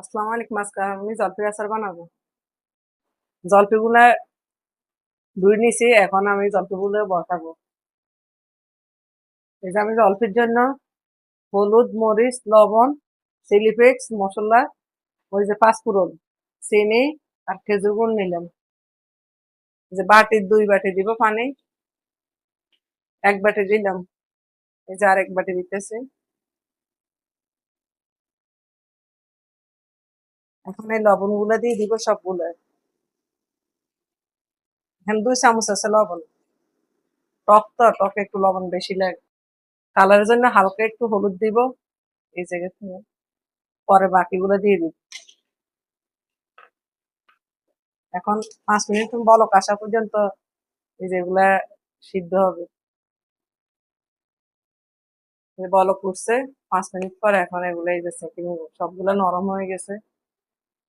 আসসালামু আলাইকুম, আজকে আমি জলপির আচার বানাবো। জলপিগুলা ধুই নিছি, এখন আমি জলপিগুলো বসাবো। এই যে আমি জলপির জন্য হলুদ, মরিচ, লবণ, চিলি ফ্লেক্স, মশলা, ওই যে পাঁচফোড়ন, চিনি আর খেজুর গুড় নিলাম। যে বাটির দুই বাটি দিব পানি। এক বাটি দিলাম। এই যে আর এক বাটি দিতেছি। এখন এই লবণগুলা দিয়ে দিব সবগুলো। এখানে দুই চামচ আছে লবণ। টক তো টক একটু লবণ বেশি লাগে। কালারের জন্য হালকা একটু হলুদ দিব। এই জায়গা থেকে পরে বাকিগুলো দিয়ে দিব। এখন পাঁচ মিনিট বলক আসা পর্যন্ত এই যেগুলা সিদ্ধ হবে। বলক উঠছে পাঁচ মিনিট পরে এখন এগুলো এই যে সবগুলো নরম হয়ে গেছে।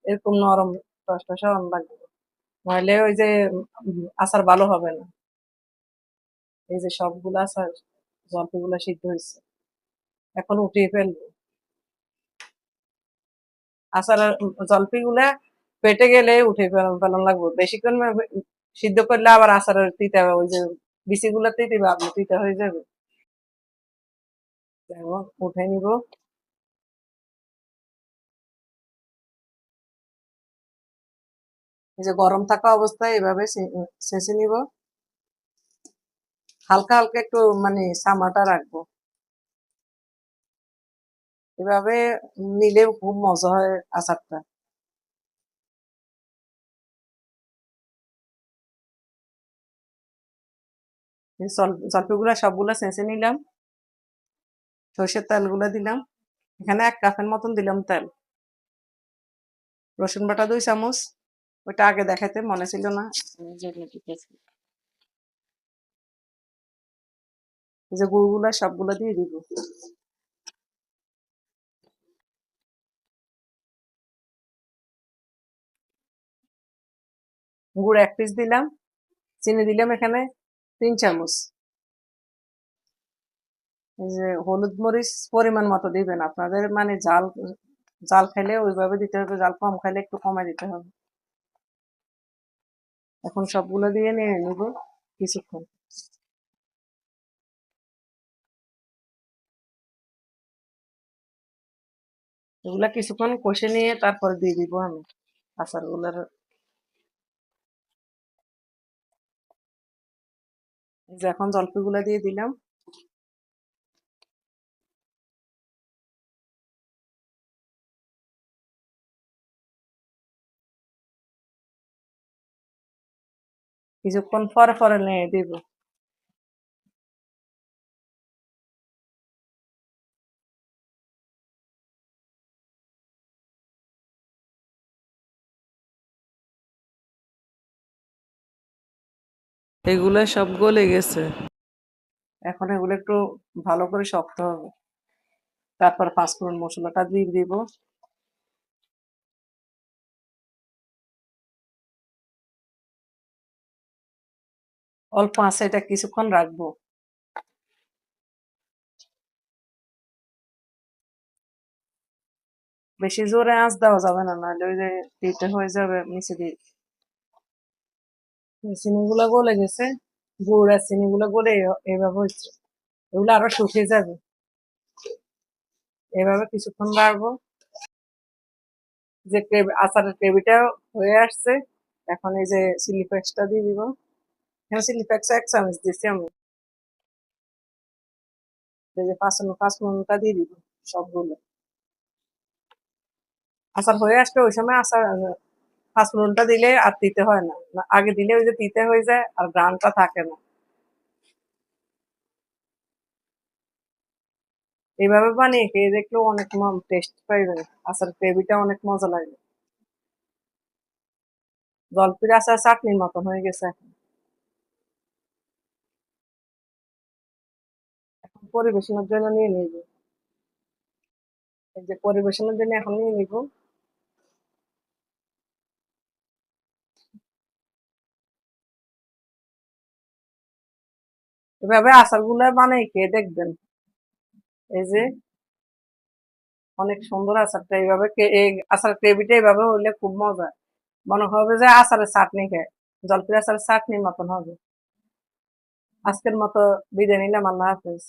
এরকম নরম টসটসা লাগবে। নইলে ওই যে আচার ভালো হবে না। এই যে সবগুলো আচার জলপিগুলো সিদ্ধ হয়েছে। এখন উঠিয়ে ফেলব। আচার জলপিগুলা পেটে গেলে উঠে ফেলান লাগবে। বেশিক্ষণ সিদ্ধ করলে আবার আচারের তিতা হবে, ওই যে বিচিগুলোতেই দিবে আপনি তিতা হয়ে যাবে। উঠে নিব। যে গরম থাকা অবস্থায় এভাবে ছেঁচে নিব। হালকা হালকা একটু মানে সামাটা রাখব। এভাবে নিলে খুব মজা হয় আচারটা। জলপিগুলা সবগুলা ছেঁচে নিলাম। সর্ষের তেলগুলো দিলাম। এখানে এক কাপের মতন দিলাম তেল। রসুন বাটা দুই চামচ। ওইটা আগে দেখাতে মনে ছিল না। যে গুড়গুলা সবগুলা দিয়ে দিব। গুড় এক পিস দিলাম চিনি দিলাম এখানে তিন চামচ। যে হলুদ মরিচ পরিমাণ মতো দিবেন আপনাদের মানে জাল জাল খাইলে ওইভাবে দিতে হবে জাল কম খাইলে একটু কমে দিতে হবে। এখন সবগুলো দিয়ে নিয়ে নিব কিছুক্ষণ। এগুলা কিছুক্ষণ কষে নিয়ে তারপর দিয়ে দিব আমি আচারগুলার। এখন জলপিগুলা দিয়ে দিলাম। কিছুক্ষণ পরে পরে নিয়ে দিব। এগুলো সব গলে গেছে। এখন এগুলো একটু ভালো করে শক্ত হবে। তারপর পাঁচ পাঁচফোড়ন মশলাটা দিয়ে দিব। অল্প আছে, এটা কিছুক্ষণ রাখব। বেশি জোরে আঁচ দেওয়া যাবে না, নাহলে ওই যে তিতে হয়ে যাবে নিচে দিয়ে। চিনি গুলো গেছে, গুড় আর চিনি গুলো গলে এ- এভাবে হচ্ছে এগুলো আরও শুকিয়ে যাবে। এভাবে কিছুক্ষণ রাখব। যে আচারের গ্রেভিটা হয়ে আসছে, এখন এই যে চিলি ফ্লেক্সটা দিয়ে দিব। এখানে চিলি ফ্লেক্স এক চামচ দিচ্ছি আমি এই যে পাঁচ পাঁচ ফোড়নটা দিয়ে দিব সবগুলো আচার হয়ে আসলে ওই সময় আচার ফোড়নটা দিলে আর দিতে হয় না আগে দিলে ওই যে তিতে হয়ে যায় আর গ্রানটা থাকে না এইভাবে বানিয়ে খেয়ে দেখলেও অনেক টেস্ট পাইবেন আচার গ্রেভিটা অনেক মজা লাগে জলপির আচার চাটনির মতন হয়ে গেছে এখন পরিবেশনের জন্য নিয়ে নিব। যে পরিবেশনের জন্য এখন নিয়ে নিব। এভাবে আচারগুলা বানাই খেয়ে দেখবেন। এই যে অনেক সুন্দর আচারটা এইভাবে এই আচার গ্রেভিটা এইভাবে হইলে খুব মজা। মনে হবে যে আচারের চাটনি খায় জলপির আচারের চাটনির মতন হবে। আজকের মতো বিদায় নিলাম, আল্লাহ হাফেজ।